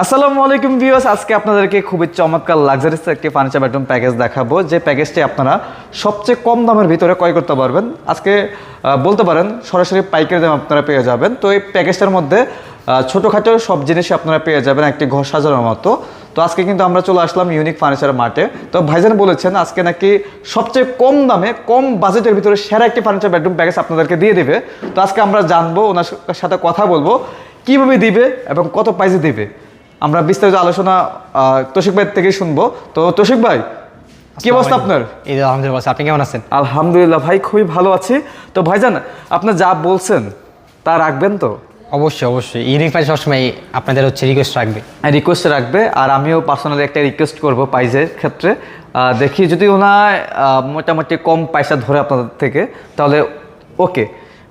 আসসালামু আলাইকুম ভিউয়ার্স, আজকে আপনাদেরকে খুবই চমৎকার লাক্সারিস একটি ফার্নিচার বেডরুম প্যাকেজ দেখাবো। যে প্যাকেজটি আপনারা সবচেয়ে কম দামের ভিতরে ক্রয় করতে পারবেন। আজকে বলতে পারেন, সরাসরি পাইকারি দাম আপনারা পেয়ে যাবেন। তো এই প্যাকেজটার মধ্যে ছোটোখাটো সব জিনিসই আপনারা পেয়ে যাবেন, একটি ঘর সাজানোর মতো। তো আজকে কিন্তু আমরা চলে আসলাম ইউনিক ফার্নিচার মার্টে তো ভাইজান বলেছেন, আজকে নাকি সবচেয়ে কম দামে, কম বাজেটের ভিতরে সেরা একটি ফার্নিচার বেডরুম প্যাকেজ আপনাদেরকে দিয়ে দেবে। তো আজকে আমরা জানব, ওনার সাথে কথা বলব, কীভাবে দিবে এবং কত প্রাইসে দিবে। আমরা বিস্তারিত আলোচনা তৌশিক ভাই থেকে শুনব। তো তৌশিক ভাই কি অবস্থা আপনার? এই যে আলহামদুলিল্লাহ আপনি কেমন আছেন? আলহামদুলিল্লাহ ভাই খুবই ভালো আছি। তো ভাইজান আপনার যা বলছেন তা রাখবেন তো? অবশ্যই অবশ্যই। ইউনিক প্রাইস সবসময় আপনাদের হচ্ছে রিকোয়েস্ট রাখবে। রিকোয়েস্ট রাখবে আর আমিও পার্সোনালি একটা রিকোয়েস্ট করব প্রাইজের ক্ষেত্রে। দেখি যদি ওনার মোটামুটি কম পয়সা ধরে আপনাদের থেকে তাহলে ওকে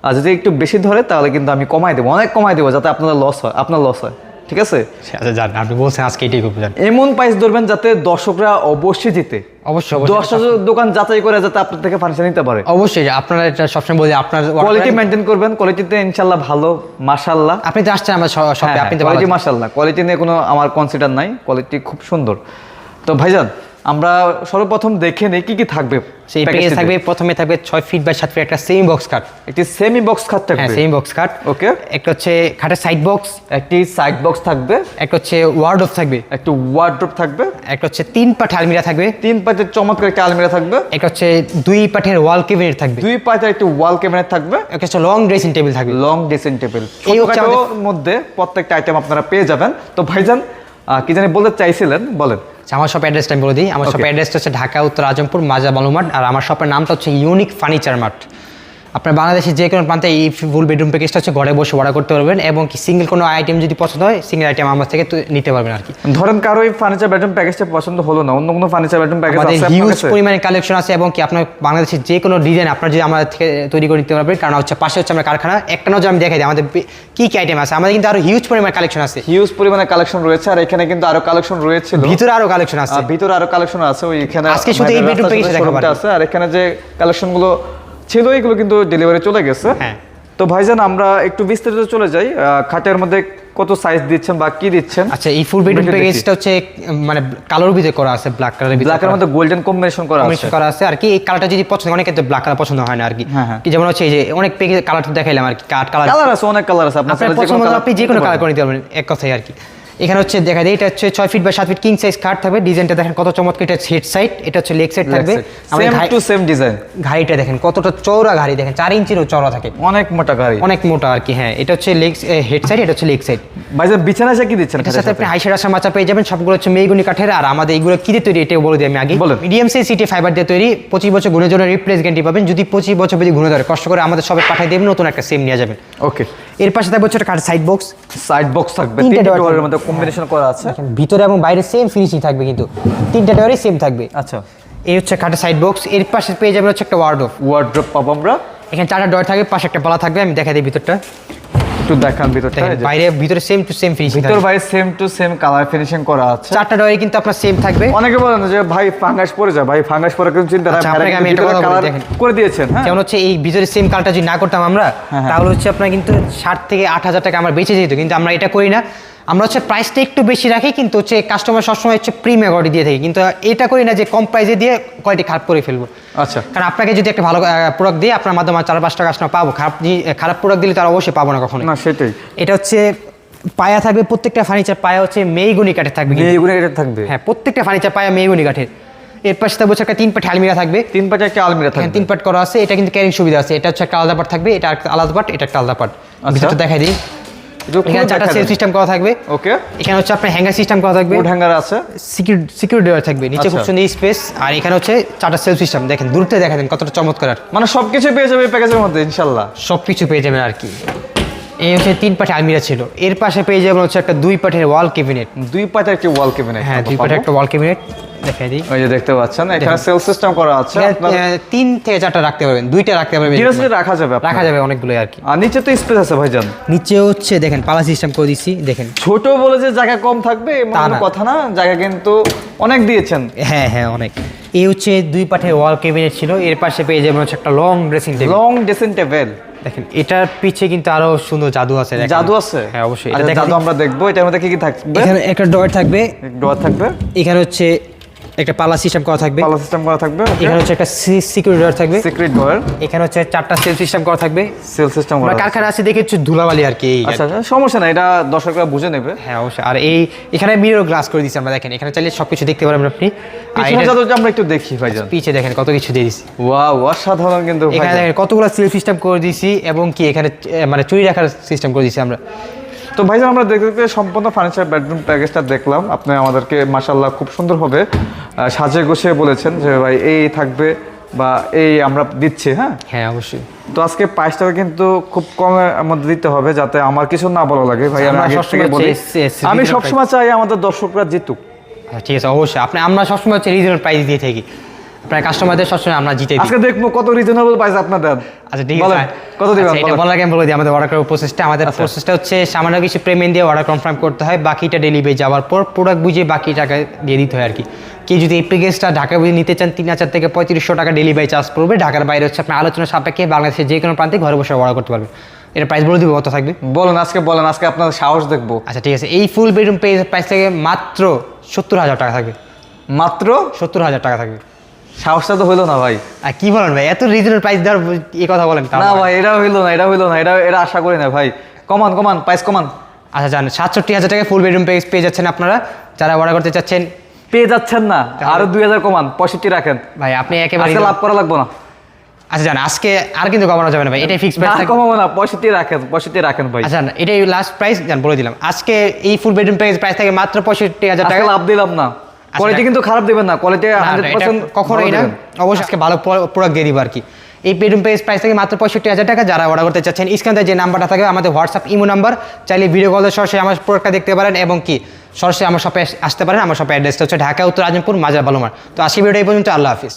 আর যদি একটু বেশি ধরে তাহলে কিন্তু আমি কমাই দেবো অনেক কমাই দেবো যাতে আপনাদের লস হয় আপনার লস হয়। ঠিক আছে? আচ্ছা জান আপনি বলছেন আজকে এটাই করব জান। এমন প্রাইস ধরবেন যাতে দর্শকরা অবশ্যই জিতে। অবশ্যই দশটা দোকান যাচাই করে যাতে আপনার থেকে ফার্নিচার নিতে পারে। অবশ্যই আপনারা এটা সবসময় বলি আপনার কোয়ালিটি মেনটেন করবেন কোয়ালিটিতে ইনশাল্লাহ ভালো মাশাল্লাহ। আপনি তো আসছেন আমার শপে আপনি তো কোয়ালিটি। মাশাল্লাহ। কোয়ালিটি নিয়ে কোনো আমার কনসিডার নাই কোয়ালিটি খুব সুন্দর। তো ভাইজান আমরা সর্বপ্রথম দেখে নিই কি কি থাকবে সেই পেজ প্যাকেজটিতে। থাকবে প্রথমে থাকবে ছয় ফিট বাই সাত ফিট একটা সেম বক্স কাট একটি সেমি বক্স হ্যাঁ থাকবে। সেম বক্স কাট ওকে একটা হচ্ছে খাটের সাইড বক্স একটি সাইড বক্স থাকবে। একটা হচ্ছে ওয়ার্ড থাকবে। একটু ওয়ার্ড্রপ থাকবে। একটা হচ্ছে তিন পাঠে আলমিরা থাকবে। তিন পাটের চমৎকার একটা আলমিরা থাকবে। একটা হচ্ছে দুই পাঠের ওয়াল কেবিনেট থাকবে। দুই পাটের একটি ওয়াল ক্যাবিনেট থাকবে। একটা হচ্ছে লং ড্রেসিং টেবিল থাকবে। লং ড্রেসিং টেবিল এই মধ্যে প্রত্যেকটা আইটেম আপনারা পেয়ে যাবেন। তো ভাইজান কি জানি বলতে চাইছিলেন? বলেন। আচ্ছা, আমার শপ অ্যাড্রেসটা আমি বলে দিই। আমার শপ Okay. অ্যাড্রেসটা হচ্ছে ঢাকা উত্তর আজমপুর মাজা বালুমাঠ আর আমার শপের নামটা হচ্ছে ইউনিক ফার্নিচার মার্ট আপনার বাংলাদেশের যে কোনো প্রান্তে এই ফুল বেডরুম প্যাকেজটা হচ্ছে ঘরে বসে অর্ডার করতে পারবেন এবং কি সিঙ্গেল কোনো আইটেম যদি পছন্দ হয় সিঙ্গেল আইটেম আমার থেকে নিতে পারবেন আর কি। ধরেন কারও এই ফার্নিচার বেডরুম প্যাকেজটা পছন্দ হলো না অন্য কোনো ফার্নিচার বেডরুম প্যাকেজ আছে হিউজ পরিমাণে কালেকশন আছে এবং কি আপনার বাংলাদেশের যে কোনো ডিজাইন আপনার যদি আমাদের থেকে তৈরি করে নিতে পারবেন কারণ হচ্ছে পাশে হচ্ছে আমরা কারখানা একটা নজর আমি দেখাই দিই আমাদের কি কি আইটেম আছে? আমাদের কিন্তু আরও হিউজ পরিমাণে কালেকশন আছে। হিউজ পরিমাণে কালেকশন রয়েছে আর এখানে কিন্তু আরও কালেকশন রয়েছে ভিতরে আরও কালেকশন আছে। ভিতরে আরও কালেকশন আছে ওই এখানে আজকে শুধু এই package সাথে দেখাবো আর এখানে যে কালেকশনগুলো ছিল এগুলো কিন্তু ডেলিভারি চলে গেছে। হ্যাঁ। তো ভাইজান আমরা একটু বিস্তারিত চলে যাই। খাটের মধ্যে কত সাইজ দিচ্ছেন বা কি দিচ্ছেন? আচ্ছা এই ফুল বেডরুম প্যাকেজটা হচ্ছে মানে কালোর ভিতরে করা আছে ব্ল্যাক কালারের ভিতরে ব্ল্যাকের করা। মধ্যে গোল্ডেন কম্বিনেশন করা আছে। করা আছে। আর কি এই কালারটা যদি পছন্দ হয়, অনেকে তো ব্ল্যাক কালার পছন্দ হয় না আর কি। হ্যাঁ, হ্যাঁ। কি যেমন হচ্ছে এই যে অনেক পেকে কালার দেখাইলাম আর কি কাঠ কালার কালার আছে অনেক কালার আছে। আপনার পছন্দ আপনি যে কোনো কালার করে নিতে পারবেন এক কথাই আর কি। এখানে হচ্ছে দেখা যায় এটা হচ্ছে ছয় ফিট বা সাত ফিট কিং সাইজ কাঠ থাকবে। ডিজাইনটা দেখেন কত চমৎকার এটা হেড সাইড এটা হচ্ছে লেগ সাইড থাকবে। সেম টু সেম ডিজাইন ঘাড়িটা দেখেন কতটা চৌড়া ঘাড়ি দেখেন চার ইঞ্চিরও চওড়া থাকে। অনেক মোটা গাড়ি অনেক মোটা আর কি হ্যাঁ। এটা হচ্ছে লেগ হেড সাইড এটা হচ্ছে লেগ সাইড ভাইজান বিছানা কি দিচ্ছেন এটার খাটের সাথে আপনি? হাইসের আসার মাচা পেয়ে যাবেন সবগুলো হচ্ছে মেগুনি কাঠের। আর আমাদের এইগুলো কি দিয়ে তৈরি এটাও বলে দিই আমি আগে। বলেন। মিডিয়াম সাইজ সিটি ফাইবার দিয়ে তৈরি পঁচিশ বছর গুণের জন্য রিপ্লেস গ্যারান্টি পাবেন। যদি পঁচিশ বছর যদি ঘুরে ধরে কষ্ট করে আমাদের সবে পাঠিয়ে দেবেন নতুন একটা সেম নিয়ে যাবেন। ওকে এর পাশে থাকবে হচ্ছে কাঠের সাইড বক্স সাইড বক্স থাকবে তিনটে ডোরের মধ্যে কম্বিনেশন করা আছে। ভিতরে এবং বাইরে সেম ফিনিশিং থাকবে কিন্তু। তিনটা ডোরই সেম থাকবে। আচ্ছা। এই হচ্ছে কাঠের সাইড বক্স এর পাশে পেয়ে যাবেন হচ্ছে একটা ওয়ার্ডরোব ওয়ার্ড্রপ পাবো আমরা। এখানে চারটা ডোর থাকবে পাশে একটা পালা থাকবে আমি দেখা দিই ভিতরটা। একটু দেখান ভিতরটা। বাইরে ভিতরে সেম টু সেম ফিনিশিং ভিতর ভাই same to same colour finishing করা আছে। চারটা ডরে কিন্তু আপনার সেম থাকবে। অনেকে বলেন যে ভাই ফাঙ্গাস পড়ে যায়। ভাই ফাঙ্গাস পরে কিন্তু চিন্তা নাই আচ্ছা, আমি কথা বলি, দেখেন। করে দিয়েছেন হ্যাঁ? যেমন হচ্ছে এই ভিতরে সেম কালারটা যদি না করতাম আমরা হ্যাঁ। তাহলে হচ্ছে আপনার কিন্তু ষাট থেকে আট হাজার টাকা আমরা বেঁচে যেত। কিন্তু আমরা এটা করি না। আমরা হচ্ছে প্রাইসটা একটু বেশি রাখি কিন্তু হচ্ছে কাস্টমার সবসময় হচ্ছে প্রিমিয়াম কোয়ালিটি দিয়ে থাকি। কিন্তু এটা করি না যে কম প্রাইসে দিয়ে কোয়ালিটি খারাপ করে ফেলব। আচ্ছা। কারণ আপনাকে যদি একটা ভালো প্রোডাক্ট দিয়ে আপনার মাধ্যমে চার পাঁচটা কাস্টমার পাবো খারাপ খারাপ প্রোডাক্ট দিলে তারা অবশ্যই পাবো না কখনো না সেটাই। এটা হচ্ছে পায়া থাকবে প্রত্যেকটা ফার্নিচার পায়া হচ্ছে মেইগুনি কাঠের থাকবে। এইগুলো এটা থাকবে? হ্যাঁ প্রত্যেকটা ফার্নিচার পায়া মেইগুনি কাঠের। এর পাশে থাকবে একটা তিন পাট আলমিরা থাকবে। তিন পাটে একটা আলমিরা থাকবে। তিন পার্ট করা আছে এটা কিন্তু ক্যারিং সুবিধা আছে। এটা হচ্ছে একটা আলাদা পার্ট থাকবে এটা একটা আলাদা পার্ট এটা একটা আলাদা আচ্ছা। ভিতরটা দেখাই দিই। এখানে চারটা সেল সিস্টেম করা থাকবে। ওকে। এখানে হচ্ছে আপনার হ্যাঙ্গার সিস্টেম করা থাকবে। হ্যাঙ্গার আছে। দেওয়া থাকবে। নিচে খুব আচ্ছা। সুন্দর স্পেস আর এখানে হচ্ছে চারটা সেল সিস্টেম দেখেন দেখা দেন কতটা চমৎকার। মানে সবকিছু পেয়ে যাবে এই প্যাকেজের মধ্যে ইনশাল্লাহ। সব কিছু পেয়ে যাবেন আর কি। এই হচ্ছে তিন পাটে আলমিরা ছিল। এর পাশে পেয়ে যাবেন হচ্ছে একটা দুই পাটের ওয়াল ক্যাবিনেট দুই পাটে একটি ওয়াল ক্যাবিনেট হ্যাঁ দুই পাটে একটা ওয়াল ক্যাবিনেট দেখাই দিই। ওই যে দেখতে পাচ্ছেন এখানে সেল সিস্টেম করা আছে তিন থেকে চারটা রাখতে পারবেন দুইটা রাখতে পারবেন রাখা যাবে। রাখা যাবে অনেকগুলো আর কি। আর নিচে তো স্পেস আছে ভাইজান। নিচে হচ্ছে দেখেন পালা সিস্টেম করে দিচ্ছি দেখেন। ছোট বলে যে জায়গা কম থাকবে এমন। কথা না জায়গা কিন্তু অনেক দিয়েছেন। হ্যাঁ হ্যাঁ অনেক। এই হচ্ছে দুই পাঠে ওয়াল ক্যাবিনেট ছিল এর পাশে পেয়ে যাবেন হচ্ছে একটা long dressing table long dressing table দেখেন এটার পিছে কিন্তু আরও সুন্দর জাদু আছে জাদু আছে? হ্যাঁ অবশ্যই এটা আচ্ছা, জাদু আমরা দেখব এটার মধ্যে কি কি থাকবে? এখানে একটা ডয়ার থাকবে। ডোয়ার থাকবে? এখানে হচ্ছে একটা পালা সিস্টেম করা থাকবে। পালা সিস্টেম করা থাকবে এখানে হচ্ছে একটা সিকিউরিটি ডয়ার থাকবে। সিক্রেট ডোয়ার এখানে হচ্ছে চারটা সেল সিস্টেম করা থাকবে। সেল সিস্টেম করা কারখানা আছে দেখে হচ্ছে ধুলাবালি আর কি আচ্ছা সমস্যা নাই এটা দর্শকরা বুঝে নেবে। হ্যাঁ অবশ্যই। আর এই এখানে মিরর গ্লাস করে দিচ্ছি আমরা দেখেন। এখানে চাইলে সবকিছু দেখতে পারবেন আপনি। আমরা একটু দেখি ভাইজান। পিছে দেখেন কত কিছু দিয়ে দিছি ওয়াও অসাধারণ কিন্তু এখানে। দেখেন কতগুলো সিল সিস্টেম করে দিয়েছি এবং কি এখানে মানে চুরি রাখার সিস্টেম করে দিয়েছি আমরা। তো ভাইজান আমরা দেখতে দেখতে সম্পূর্ণ ফার্নিচার বেডরুম প্যাকেজটা দেখলাম। আপনি আমাদেরকে মাসাল্লাহ খুব সুন্দরভাবে আহ, সাজিয়ে গুছিয়ে বলেছেন যে ভাই এই থাকবে বা এই আমরা দিচ্ছি হ্যাঁ? হ্যাঁ অবশ্যই। তো আজকে প্রাইসটাও কিন্তু খুব কমের মধ্যে দিতে হবে যাতে আমার কিছু না ভালো লাগে। ভাই আমি আগে সবসময় থেকে বলি আমি সবসময় চাই আমাদের দর্শকরা জিতুক। আচ্ছা, ঠিক আছে অবশ্যই। আপনি আমরা সবসময় হচ্ছে রিজনেবল প্রাইস দিয়ে থাকি। আপনার কাস্টমারদের সবসময় আমরা জিতে আজকে দেখব কত রিজনেবল প্রাইস আপনার দেন আচ্ছা ঠিক আছে। কত দিবেন? আচ্ছা, এটা বলার আগে বলে দিই আমাদের অর্ডার করার প্রসেসটা আমাদের আচ্ছা। প্রসেসটা হচ্ছে সামান্য কিছু পেমেন্ট দিয়ে অর্ডার কনফার্ম করতে হয় বাকিটা ডেলিভারি যাওয়ার পর প্রোডাক্ট বুঝে বাকি টাকা দিয়ে দিতে হয় আর কি। কেউ যদি এই প্যাকেজটা ঢাকা বুঝে নিতে চান তিন হাজার থেকে পঁয়ত্রিশশো টাকা ডেলিভারি চার্জ পড়বে। ঢাকার বাইরে হচ্ছে আপনার আলোচনা সাপেক্ষে বাংলাদেশের যে কোনো প্রান্তে ঘরে বসে অর্ডার করতে পারবেন। এটা প্রাইস বলে দিব কত থাকবে? বলেন আজকে বলেন আজকে আপনার সাহস দেখব। আচ্ছা ঠিক আছে। এই ফুল বেডরুম প্রাইস থেকে মাত্র সত্তর হাজার টাকা থাকবে। মাত্র? সত্তর হাজার টাকা থাকবে। সাহসটা তো না ভাই। আর কি বলেন ভাই? এত রিজনেবল প্রাইস দেওয়ার এই কথা বলেন না ভাই এটা হইল না এটা হইল না এটা এটা আশা করি না ভাই। কমান কমান প্রাইস কমান। আচ্ছা জান সাতষট্টি হাজার টাকা ফুল বেডরুম পেজ পেয়ে যাচ্ছেন আপনারা। যারা অর্ডার করতে চাচ্ছেন পেয়ে যাচ্ছেন না আরও দুই হাজার কমান পঁয়ষট্টি রাখেন। ভাই আপনি একেবারে লাভ করা লাগবো না। আচ্ছা জান আজকে আর কিন্তু কমানো যাবে না ভাই এটাই ফিক্স প্রাইস কমাবো না পঁয়ষট্টি রাখেন পঁয়ষট্টি রাখেন ভাই। আচ্ছা না, এটাই লাস্ট প্রাইস জান বলে দিলাম। আজকে এই ফুল বেডরুম পেজ প্রাইস থেকে মাত্র পঁয়ষট্টি হাজার টাকা লাভ দিলাম না। কোয়ালিটি কিন্তু খারাপ দিবেন না কোয়ালিটি না, না, হান্ড্রেড এটা পার্সেন্ট কখনোই না। অবশ্যই আজকে ভালো প্রোডাক্ট দিয়ে দিব আর কি। এই পেডুম পেজ প্রাইস থেকে মাত্র পঁয়ষট্টি হাজার টাকা যারা অর্ডার করতে চাচ্ছেন স্ক্যানে যে নাম্বারটা থাকে আমাদের হোয়াটসঅ্যাপ ইমো নাম্বার চাইলে ভিডিও কলে সরাসরি আমার প্রোডাক্টটা দেখতে পারেন এবং কি সরাসরি আমার শপে আসতে পারেন। আমার শপের অ্যাড্রেসটা হচ্ছে ঢাকা উত্তর আজমপুর মাজার বালুমার। তো আশি ভিডিও এই পর্যন্ত আল্লাহ হাফিজ।